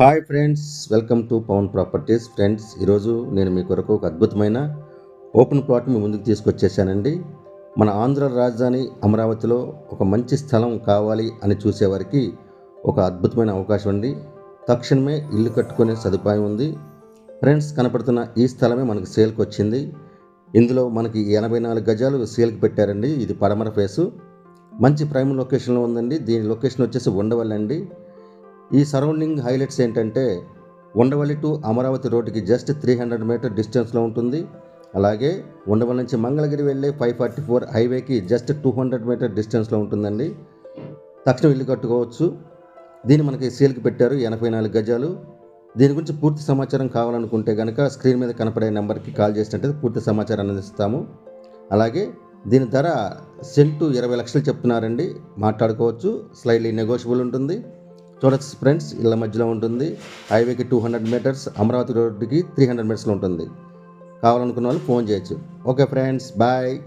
Hi friends welcome to Pavan properties. Friends ఈరోజు నేను మీ కొరకు ఒక అద్భుతమైన ఓపెన్ ప్లాట్ మీ ముందుకు తీసుకొచ్చేసానండి. మన ఆంధ్ర రాజధాని అమరావతిలో ఒక మంచి స్థలం కావాలి అని చూసేవారికి ఒక అద్భుతమైన అవకాశం అండి. తక్షణమే ఇల్లు కట్టుకునే సదుపాయం ఉంది. ఫ్రెండ్స్ కనపడుతున్న ఈ స్థలమే మనకు సేల్కి వచ్చింది. ఇందులో మనకి ఎనభై నాలుగు గజాలు సేల్కి పెట్టారండి. ఇది పడమర ఫేసు. మంచి ప్రైమ్ లొకేషన్లో ఉందండి. దీని లొకేషన్ వచ్చేసి ఉండవల్లండి అండి. ఈ సరౌండింగ్ హైలైట్స్ ఏంటంటే ఉండవల్లి టు అమరావతి రోడ్డుకి జస్ట్ త్రీ హండ్రెడ్ మీటర్ డిస్టెన్స్లో ఉంటుంది. అలాగే ఉండవల్లి నుంచి మంగళగిరి వెళ్ళే ఫైవ్ ఫార్టీ ఫోర్ హైవేకి జస్ట్ టూ హండ్రెడ్ మీటర్ డిస్టెన్స్లో ఉంటుందండి. తక్షణం ఇల్లు కట్టుకోవచ్చు. దీన్ని మనకి సేల్కి పెట్టారు ఎనభై నాలుగు గజాలు. దీని గురించి పూర్తి సమాచారం కావాలనుకుంటే కనుక స్క్రీన్ మీద కనపడే నెంబర్కి కాల్ చేసినట్టయితే పూర్తి సమాచారం అందిస్తాము. అలాగే దీని ధర సెంటు ఇరవై లక్షలు చెప్తున్నారండి. మాట్లాడుకోవచ్చు. స్లైడ్లీ నెగోషియబుల్ ఉంటుంది. చూడొచ్చు ఫ్రెండ్స్ ఇళ్ళ మధ్యలో ఉంటుంది. హైవేకి టూ హండ్రెడ్ మీటర్స్ అమరావతి రోడ్డుకి త్రీ హండ్రెడ్ మీటర్స్లో ఉంటుంది. కావాలనుకున్న వాళ్ళు ఫోన్ చేయొచ్చు. Okay friends bye.